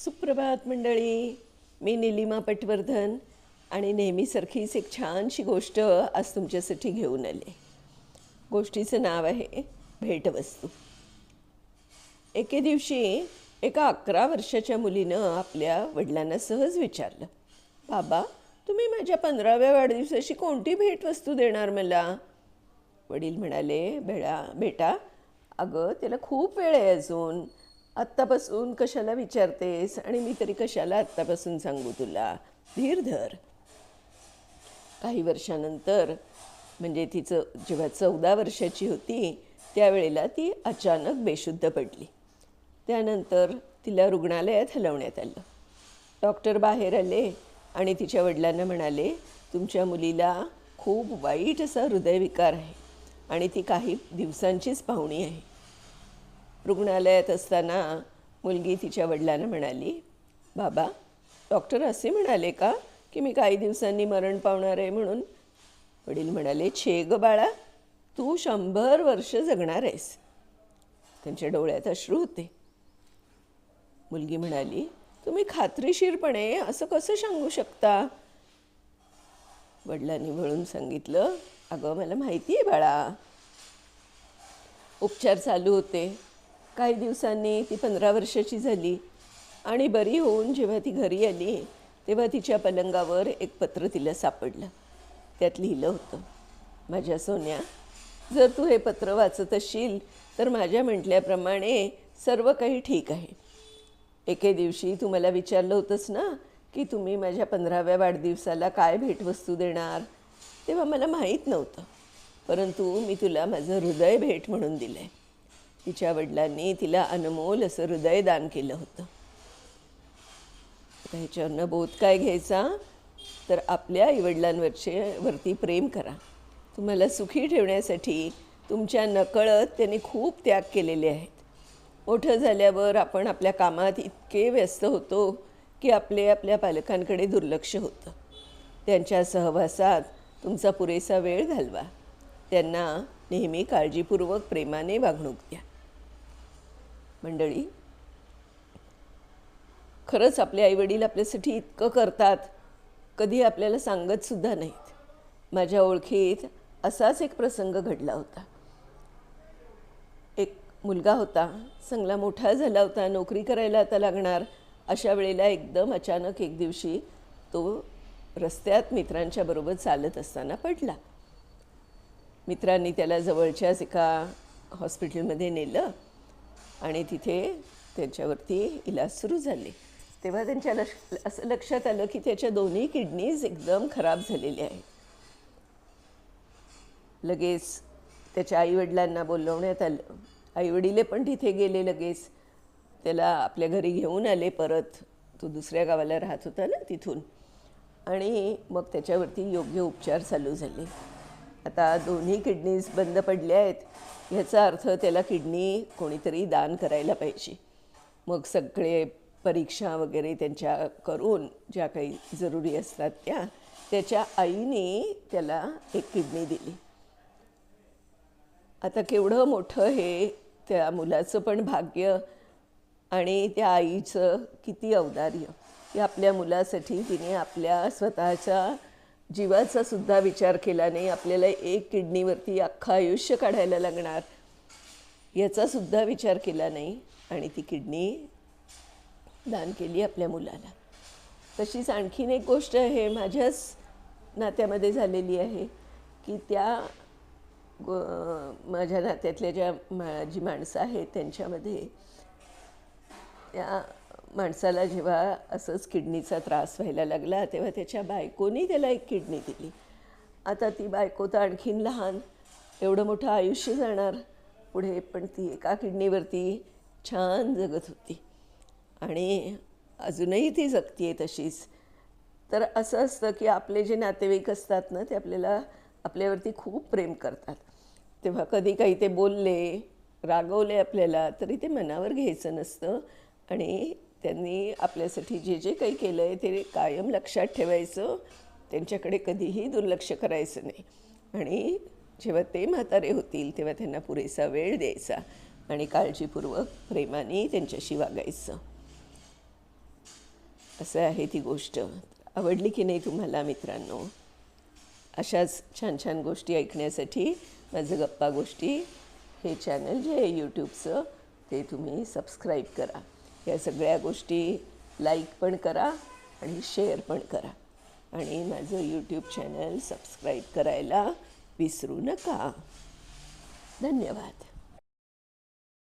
सुप्रभात मंडळी. मी निलिमा पटवर्धन आणि नेहमीसारखीच एक छानशी गोष्ट आज तुमच्यासाठी घेऊन आले. गोष्टीचं नाव आहे भेटवस्तू. एके दिवशी एका अकरा वर्षाच्या मुलीनं आपल्या वडिलांना सहज विचारलं बाबा तुम्ही माझ्या पंधराव्या वाढदिवसाशी कोणती भेटवस्तू देणार मला? वडील म्हणाले बेळा बेटा अगं त्याला खूप वेळ आहे अजून. आत्तापासून कशाला विचारतेस? आणि मी तरी कशाला आत्तापासून सांगू तुला? धीर धर. काही वर्षानंतर म्हणजे तिचं जेव्हा चौदा वर्षाची होती त्यावेळेला ती अचानक बेशुद्ध पडली. त्यानंतर तिला रुग्णालयात हलवण्यात आलं. डॉक्टर बाहेर आले आणि तिच्या वडिलांना म्हणाले तुमच्या मुलीला खूप वाईट असा हृदयविकार आहे आणि ती काही दिवसांचीच पाहुणी आहे. रुग्णालयात असताना मुलगी तिच्या वडिलांना म्हणाली बाबा डॉक्टर असे म्हणाले का की मी काही दिवसांनी मरण पावणार आहे म्हणून? वडील म्हणाले छे ग बाळा तू शंभर वर्ष जगणार आहेस. त्यांच्या डोळ्यात अश्रू होते. मुलगी म्हणाली तुम्ही खात्रीशीरपणे असं कसं सांगू शकता? वडिलांनी वळून सांगितलं अगं मला माहिती आहे बाळा उपचार चालू होते. काही दिवसांनी ती पंधरा वर्षाची झाली. आणि बरी होऊन जेव्हा ती घरी आली तेव्हा तिच्या पलंगावर एक पत्र तिला सापडलं. त्यात लिहिलं होतं माझ्या सोन्या जर तू हे पत्र वाचत असशील तर माझ्या म्हटल्याप्रमाणे सर्व काही ठीक आहे. एके दिवशी तू मला विचारलं होतंस ना की तुम्ही माझ्या पंधराव्या वाढदिवसाला काय भेटवस्तू देणार? तेव्हा मला माहीत नव्हतं. परंतु मी तुला माझं हृदय भेट म्हणून दिलं आहे तिच्या वडिलांनी तिला अनमोल असं हृदय दान केलं होतं. आता ह्याच्यावरनं बोध काय घ्यायचा? तर आपल्या आईवडिलांवरचे वरती प्रेम करा. तुम्हाला सुखी ठेवण्यासाठी तुमच्या नकळत त्यांनी खूप त्याग केलेले आहेत. मोठं झाल्यावर आपण आपल्या कामात इतके व्यस्त होतो की आपले आपल्या पालकांकडे दुर्लक्ष होतं. त्यांच्या सहवासात तुमचा पुरेसा वेळ घालवा. त्यांना नेहमी काळजीपूर्वक प्रेमाने वागणूक द्या. मंडळी खरंच आपले आईवडील आपल्यासाठी इतकं करतात कधी आपल्याला सांगतसुद्धा नाहीत. माझ्या ओळखीत असाच एक प्रसंग घडला होता. एक मुलगा होता चांगला मोठा झाला होता नोकरी करायला आता लागणार. अशा वेळेला एकदम अचानक एक दिवशी तो रस्त्यात मित्रांच्या बरोबर चालत असताना पडला. मित्रांनी त्याला जवळच्याच एका हॉस्पिटलमध्ये नेलं. आणि तिथे त्यांच्यावरती इलाज सुरू झाले. तेव्हा त्यांच्या लक्ष असं लक्षात आलं की त्याच्या दोन्ही किडनीज एकदम खराब झालेल्या आहेत. लगेच त्याच्या आईवडिलांना बोलवण्यात आलं. आईवडिले पण तिथे गेले लगेच. त्याला आपल्या घरी घेऊन आले परत. तो दुसऱ्या गावाला राहत होता ना तिथून. आणि मग त्याच्यावरती योग्य उपचार चालू झाले. आता दोन्ही किडनीज बंद पडल्या आहेत. ह्याचा अर्थ त्याला किडनी कोणीतरी दान करायला पाहिजे. मग सगळे परीक्षा वगैरे त्यांच्या करून ज्या काही जरुरी असतात त्या त्याच्या आईने त्याला एक किडनी दिली. आता केवढं मोठं हे त्या मुलाचं पण भाग्य आणि त्या आईचं किती औदार्य. की आपल्या मुलासाठी तिने आपल्या स्वतःच्या जीवाचा सुद्धा विचार केला नाही आपल्याला एक किडनीवरती अख्खं आयुष्य काढायला लागणार याचासुद्धा विचार केला नाही आणि ती किडनी दान केली आपल्या मुलाला. तशीच आणखीन एक गोष्ट आहे माझ्याच नात्यामध्ये झालेली आहे की त्या गो माझ्या नात्यातल्या ज्या मा जी माणसं आहेत त्यांच्यामध्ये त्या माणसाला जेव्हा असंच किडनीचा त्रास व्हायला लागला तेव्हा त्याच्या बायकोनी त्याला एक किडनी दिली. आता ती बायको तर आणखीन लहान एवढं मोठं आयुष्य जाणार. पुढे पण ती एका किडनीवरती छान जगत होती. आणि अजूनही ती जगती आहे तशीच. तर असं असतं की आपले जे नातेवाईक असतात ना ते आपल्याला आपल्यावरती खूप प्रेम करतात. तेव्हा कधी काही ते बोलले रागवले आपल्याला तरी ते मनावर घ्यायचं नसतं. आणि त्यांनी आपल्यासाठी जे जे काही केलं आहे ते कायम लक्षात ठेवायचं. त्यांच्याकडे कधीही दुर्लक्ष करायचं नाही. आणि जेव्हा ते म्हातारे होतील तेव्हा त्यांना पुरेसा वेळ द्यायचा आणि काळजीपूर्वक प्रेमाने त्यांच्याशी वागायचं. असं आहे ती गोष्ट. आवडली की नाही तुम्हाला मित्रांनो? अशाच छान छान गोष्टी ऐकण्यासाठी माझं गप्पा गोष्टी हे चॅनल जे आहे यूट्यूबचं ते तुम्ही सबस्क्राईब करा. या सगळ्या गोष्टी लाईक पण करा आणि शेअर पण करा. आणि माझं यूट्यूब चॅनल सबस्क्राईब करायला विसरू नका. धन्यवाद.